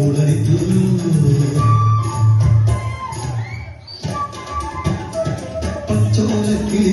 പദമടന്ന കോടടിത്തു പച്ചോലക്കിളി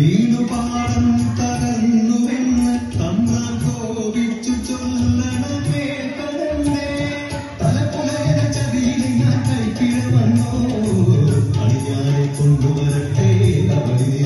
മഴവീണു പാടം തകർന്നുവെന്ന് തമ്പ്രാൻ കോപിച്ചു ചൊല്ലണമേ കടന്നേ തലപ്പുലകന ചതിയിൽ ഞാൻ കൊണ്ടുവരട്ടെ അവധി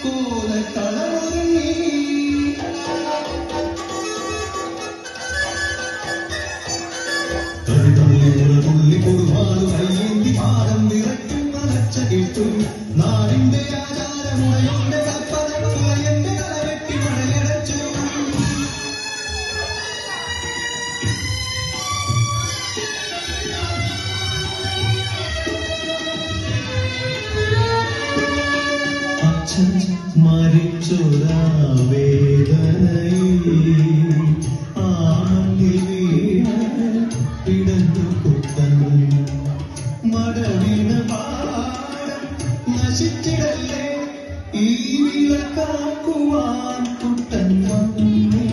ബന്ധങ്ങൾ കോല കളമൊരുങ്ങി തുള്ളി കൊടുവാളു കയ്യേന്തി പാദം നിറയ്ക്കും അലച്ച കേട്ടു നാടിന്റെ ആചാരമുറയുടെ കൽപ്പനകൾ എന്റെ കലവെട്ടി മഴയടച്ചു അച്ഛൻ മരിച്ചൊരാ ഈ വിളക്കാക്കുവാൻ കുട്ടൻ വന്നിടുമോ